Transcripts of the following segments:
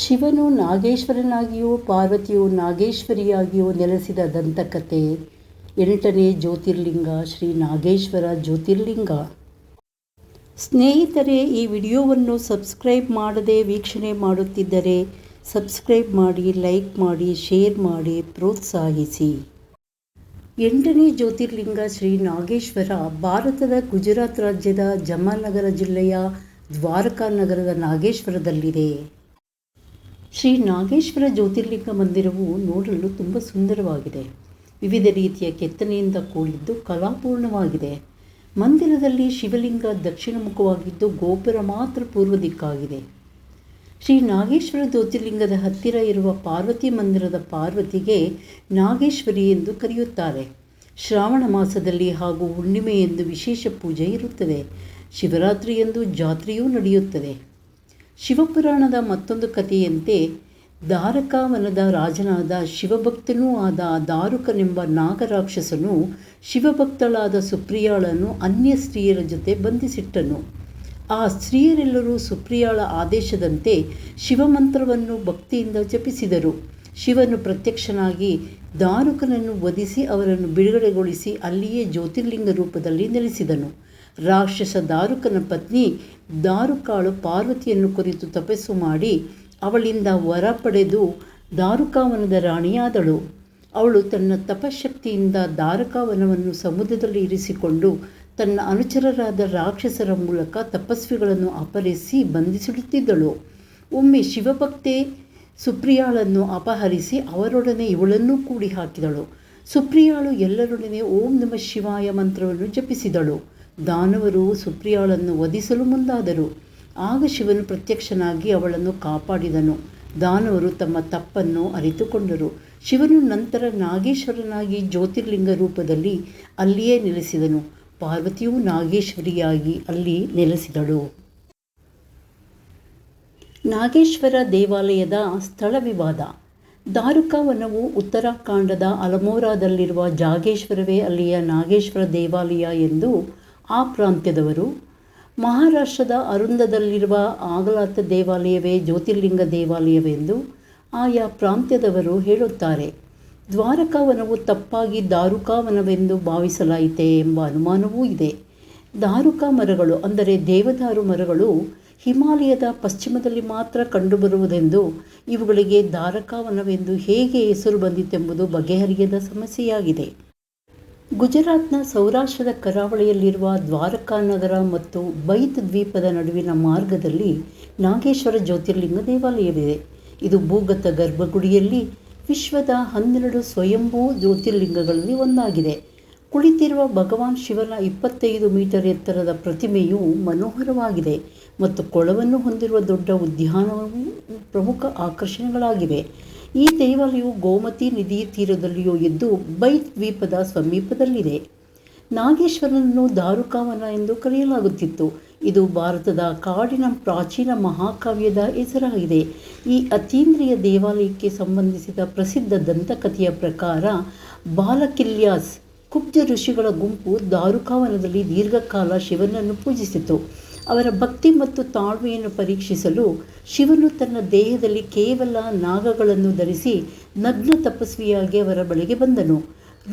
ಶಿವನು ನಾಗೇಶ್ವರನಾಗಿಯೂ ಪಾರ್ವತಿಯು ನಾಗೇಶ್ವರಿಯಾಗಿಯೋ ನೆಲೆಸಿದ ದಂತಕಥೆ. ಎಂಟನೇ ಜ್ಯೋತಿರ್ಲಿಂಗ, ಶ್ರೀ ನಾಗೇಶ್ವರ ಜ್ಯೋತಿರ್ಲಿಂಗ. ಸ್ನೇಹಿತರೆ, ಈ ವಿಡಿಯೋವನ್ನು ಸಬ್ಸ್ಕ್ರೈಬ್ ಮಾಡದೆ ವೀಕ್ಷಣೆ ಮಾಡುತ್ತಿದ್ದರೆ ಸಬ್ಸ್ಕ್ರೈಬ್ ಮಾಡಿ, ಲೈಕ್ ಮಾಡಿ, ಶೇರ್ ಮಾಡಿ, ಪ್ರೋತ್ಸಾಹಿಸಿ. ಎಂಟನೇ ಜ್ಯೋತಿರ್ಲಿಂಗ, ಶ್ರೀ ನಾಗೇಶ್ವರ, ಭಾರತದ ಗುಜರಾತ್ ರಾಜ್ಯದ ಜಮಾನಗರ ಜಿಲ್ಲೆಯ ದ್ವಾರಕಾ ನಗರದ ನಾಗೇಶ್ವರದಲ್ಲಿದೆ. ಶ್ರೀ ನಾಗೇಶ್ವರ ಜ್ಯೋತಿರ್ಲಿಂಗ ಮಂದಿರವು ನೋಡಲು ತುಂಬ ಸುಂದರವಾಗಿದೆ. ವಿವಿಧ ರೀತಿಯ ಕೆತ್ತನೆಯಿಂದ ಕೂಡಿದ್ದು ಕಲಾಪೂರ್ಣವಾಗಿದೆ. ಮಂದಿರದಲ್ಲಿ ಶಿವಲಿಂಗ ದಕ್ಷಿಣ ಮುಖವಾಗಿದ್ದು ಗೋಪುರ ಮಾತ್ರ ಪೂರ್ವ ದಿಕ್ಕಾಗಿದೆ. ಶ್ರೀ ನಾಗೇಶ್ವರ ಜ್ಯೋತಿರ್ಲಿಂಗದ ಹತ್ತಿರ ಇರುವ ಪಾರ್ವತಿ ಮಂದಿರದ ಪಾರ್ವತಿಗೆ ನಾಗೇಶ್ವರಿ ಎಂದು ಕರೆಯುತ್ತಾರೆ. ಶ್ರಾವಣ ಮಾಸದಲ್ಲಿ ಹಾಗೂ ಹುಣ್ಣಿಮೆ ಎಂದು ವಿಶೇಷ ಪೂಜೆ ಇರುತ್ತದೆ. ಶಿವರಾತ್ರಿಯಂದು ಜಾತ್ರೆಯೂ ನಡೆಯುತ್ತದೆ. ಶಿವಪುರಾಣದ ಮತ್ತೊಂದು ಕಥೆಯಂತೆ ದಾರಕಾವನದ ರಾಜನಾದ ಶಿವಭಕ್ತನೂ ಆದ ದಾರುಕನೆಂಬ ನಾಗರಾಕ್ಷಸನು ಶಿವಭಕ್ತಳಾದ ಸುಪ್ರಿಯಾಳನ್ನು ಅನ್ಯ ಸ್ತ್ರೀಯರ ಜೊತೆ ಬಂಧಿಸಿಟ್ಟನು. ಆ ಸ್ತ್ರೀಯರೆಲ್ಲರೂ ಸುಪ್ರಿಯಾಳ ಆದೇಶದಂತೆ ಶಿವಮಂತ್ರವನ್ನು ಭಕ್ತಿಯಿಂದ ಜಪಿಸಿದರು. ಶಿವನು ಪ್ರತ್ಯಕ್ಷನಾಗಿ ದಾರುಕನನ್ನು ವಧಿಸಿ ಅವರನ್ನು ಬಿಡುಗಡೆಗೊಳಿಸಿ ಅಲ್ಲಿಯೇ ಜ್ಯೋತಿರ್ಲಿಂಗ ರೂಪದಲ್ಲಿ ನೆಲೆಸಿದನು. ರಾಕ್ಷಸ ದಾರುಕನ ಪತ್ನಿ ದಾರುಕಾಳು ಪಾರ್ವತಿಯನ್ನು ಕುರಿತು ತಪಸ್ಸು ಮಾಡಿ ಅವಳಿಂದ ವರ ಪಡೆದು ದಾರುಕಾವನದ ರಾಣಿಯಾದಳು. ಅವಳು ತನ್ನ ತಪಶಕ್ತಿಯಿಂದ ದಾರಕಾವನವನ್ನು ಸಮುದ್ರದಲ್ಲಿ ಇರಿಸಿಕೊಂಡು ತನ್ನ ಅನುಚರರಾದ ರಾಕ್ಷಸರ ಮೂಲಕ ತಪಸ್ವಿಗಳನ್ನು ಅಪಹರಿಸಿ ಬಂಧಿಸಿಡುತ್ತಿದ್ದಳು. ಒಮ್ಮೆ ಶಿವಭಕ್ತೆ ಸುಪ್ರಿಯಾಳನ್ನು ಅಪಹರಿಸಿ ಅವರೊಡನೆ ಇವಳನ್ನೂ ಕೂಡಿ ಹಾಕಿದಳು ಸುಪ್ರಿಯಾಳು ಎಲ್ಲರೊಡನೆ ಓಂ ನಮ ಶಿವಾಯ ಮಂತ್ರವನ್ನು ಜಪಿಸಿದಳು. ದಾನವರು ಸುಪ್ರಿಯಾಳನ್ನು ವಧಿಸಲು ಮುಂದಾದರು. ಆಗ ಶಿವನು ಪ್ರತ್ಯಕ್ಷನಾಗಿ ಅವಳನ್ನು ಕಾಪಾಡಿದನು. ದಾನವರು ತಮ್ಮ ತಪ್ಪನ್ನು ಅರಿತುಕೊಂಡರು. ಶಿವನು ನಂತರ ನಾಗೇಶ್ವರನಾಗಿ ಜ್ಯೋತಿರ್ಲಿಂಗ ರೂಪದಲ್ಲಿ ಅಲ್ಲಿಯೇ ನೆಲೆಸಿದನು. ಪಾರ್ವತಿಯು ನಾಗೇಶ್ವರಿಯಾಗಿ ಅಲ್ಲಿ ನೆಲೆಸಿದಳು. ನಾಗೇಶ್ವರ ದೇವಾಲಯದ ಸ್ಥಳ ವಿವಾದ. ದಾರುಕಾವನವು ಉತ್ತರಾಖಂಡದ ಅಲಮೋರಾದಲ್ಲಿರುವ ಜಾಗೇಶ್ವರವೇ ಅಲ್ಲಿಯ ನಾಗೇಶ್ವರ ದೇವಾಲಯ ಎಂದು ಆ ಪ್ರಾಂತ್ಯದವರು ಮಹಾರಾಷ್ಟ್ರದ ಅರುಂಧದಲ್ಲಿರುವ ಆಗಲಾತ ದೇವಾಲಯವೇ ಜ್ಯೋತಿರ್ಲಿಂಗ ದೇವಾಲಯವೆಂದು ಆಯಾ ಪ್ರಾಂತ್ಯದವರು ಹೇಳುತ್ತಾರೆ. ದ್ವಾರಕಾವನವು ತಪ್ಪಾಗಿ ದಾರುಕಾವನವೆಂದು ಭಾವಿಸಲಾಯಿತೆ ಎಂಬ ಅನುಮಾನವೂ ಇದೆ. ದಾರುಕಾ ಮರಗಳು ಅಂದರೆ ದೇವದಾರು ಮರಗಳು ಹಿಮಾಲಯದ ಪಶ್ಚಿಮದಲ್ಲಿ ಮಾತ್ರ ಕಂಡುಬರುವುದೆಂದು, ಇವುಗಳಿಗೆ ದಾರಕಾವನವೆಂದು ಹೇಗೆ ಹೆಸರು ಬಂದಿತೆಂಬುದು ಬಗೆಹರಿಯದ ಸಮಸ್ಯೆಯಾಗಿದೆ. ಗುಜರಾತ್ನ ಸೌರಾಷ್ಟ್ರದ ಕರಾವಳಿಯಲ್ಲಿರುವ ದ್ವಾರಕಾ ನಗರ ಮತ್ತು ಬೈತ್ ದ್ವೀಪದ ನಡುವಿನ ಮಾರ್ಗದಲ್ಲಿ ನಾಗೇಶ್ವರ ಜ್ಯೋತಿರ್ಲಿಂಗ ದೇವಾಲಯವಿದೆ. ಇದು ಭೂಗತ ಗರ್ಭಗುಡಿಯಲ್ಲಿ ವಿಶ್ವದ ಹನ್ನೆರಡು ಸ್ವಯಂಭೂ ಜ್ಯೋತಿರ್ಲಿಂಗಗಳಲ್ಲಿ ಒಂದಾಗಿದೆ. ಕುಳಿತಿರುವ ಭಗವಾನ್ ಶಿವನ ಇಪ್ಪತ್ತೈದು ಮೀಟರ್ ಎತ್ತರದ ಪ್ರತಿಮೆಯು ಮನೋಹರವಾಗಿದೆ ಮತ್ತು ಕೊಳವನ್ನು ಹೊಂದಿರುವ ದೊಡ್ಡ ಉದ್ಯಾನವು ಪ್ರಮುಖ ಆಕರ್ಷಣೆಗಳಾಗಿವೆ. ಈ ದೇವಾಲಯವು ಗೋಮತಿ ನದಿ ತೀರದಲ್ಲಿಯೂ ಇದ್ದು ಬೈತ್ ದ್ವೀಪದ ಸಮೀಪದಲ್ಲಿದೆ. ನಾಗೇಶ್ವರನನ್ನು ದಾರುಕಾವನ ಎಂದು ಕರೆಯಲಾಗುತ್ತಿತ್ತು. ಇದು ಭಾರತದ ಕಾಡಿನ ಪ್ರಾಚೀನ ಮಹಾಕಾವ್ಯದ ಹೆಸರಾಗಿದೆ. ಈ ಅತೀಂದ್ರಿಯ ದೇವಾಲಯಕ್ಕೆ ಸಂಬಂಧಿಸಿದ ಪ್ರಸಿದ್ಧ ದಂತಕಥೆಯ ಪ್ರಕಾರ, ಬಾಲಕಿಲ್ಯಾಸ್ ಕುಬ್ಜ ಋಷಿಗಳ ಗುಂಪು ದಾರುಕಾವನದಲ್ಲಿ ದೀರ್ಘಕಾಲ ಶಿವನನ್ನು ಪೂಜಿಸಿತು ಅವರ ಭಕ್ತಿ ಮತ್ತು ತಾಳ್ಮೆಯನ್ನು ಪರೀಕ್ಷಿಸಲು ಶಿವನು ತನ್ನ ದೇಹದಲ್ಲಿ ಕೇವಲ ನಾಗಗಳನ್ನು ಧರಿಸಿ ನಗ್ನ ತಪಸ್ವಿಯಾಗಿ ಅವರ ಬಳಿಗೆ ಬಂದನು.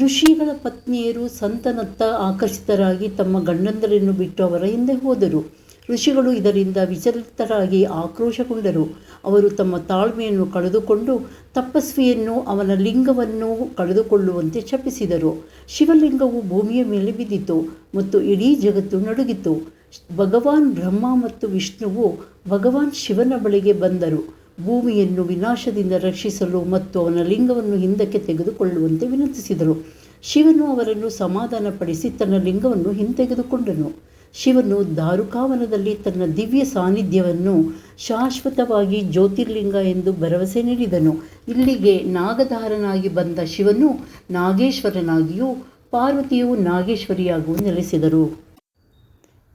ಋಷಿಗಳ ಪತ್ನಿಯರು ಸಂತನತ್ತ ಆಕರ್ಷಿತರಾಗಿ ತಮ್ಮ ಗಂಡಂದರನ್ನು ಬಿಟ್ಟು ಅವರ ಹಿಂದೆ ಹೋದರು. ಋಷಿಗಳು ಇದರಿಂದ ವಿಚಲಿತರಾಗಿ ಆಕ್ರೋಶಗೊಂಡರು. ಅವರು ತಮ್ಮ ತಾಳ್ಮೆಯನ್ನು ಕಳೆದುಕೊಂಡು ತಪಸ್ವಿಯನ್ನು ಅವನ ಲಿಂಗವನ್ನು ಕಳೆದುಕೊಳ್ಳುವಂತೆ ಶಪಿಸಿದರು. ಶಿವಲಿಂಗವು ಭೂಮಿಯ ಮೇಲೆ ಬಿದ್ದಿತು ಮತ್ತು ಇಡೀ ಜಗತ್ತು ನಡುಗಿತು. ಭಗವಾನ್ ಬ್ರಹ್ಮ ಮತ್ತು ವಿಷ್ಣುವು ಭಗವಾನ್ ಶಿವನ ಬಳಿಗೆ ಬಂದರು. ಭೂಮಿಯನ್ನು ವಿನಾಶದಿಂದ ರಕ್ಷಿಸಲು ಮತ್ತು ಅವನ ಲಿಂಗವನ್ನು ಹಿಂದಕ್ಕೆ ತೆಗೆದುಕೊಳ್ಳುವಂತೆ ವಿನಂತಿಸಿದರು. ಶಿವನು ಅವರನ್ನು ಸಮಾಧಾನಪಡಿಸಿ ತನ್ನ ಲಿಂಗವನ್ನು ಹಿಂತೆಗೆದುಕೊಂಡನು. ಶಿವನು ದಾರುಕಾವನದಲ್ಲಿ ತನ್ನ ದಿವ್ಯ ಸಾನ್ನಿಧ್ಯವನ್ನು ಶಾಶ್ವತವಾಗಿ ಜ್ಯೋತಿರ್ಲಿಂಗ ಎಂದು ಭರವಸೆ ನೀಡಿದನು. ಇಲ್ಲಿಗೆ ನಾಗಧಾರನಾಗಿ ಬಂದ ಶಿವನು ನಾಗೇಶ್ವರನಾಗಿಯೂ ಪಾರ್ವತಿಯು ನಾಗೇಶ್ವರಿಯಾಗೂ ನೆಲೆಸಿದರು.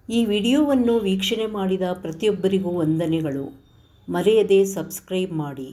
ಈ ವಿಡಿಯೋವನ್ನು ವೀಕ್ಷಣೆ ಮಾಡಿದ ಪ್ರತಿಯೊಬ್ಬರಿಗೂ ವಂದನೆಗಳು. ಮರೆಯದೆ ಸಬ್ಸ್ಕ್ರೈಬ್ ಮಾಡಿ.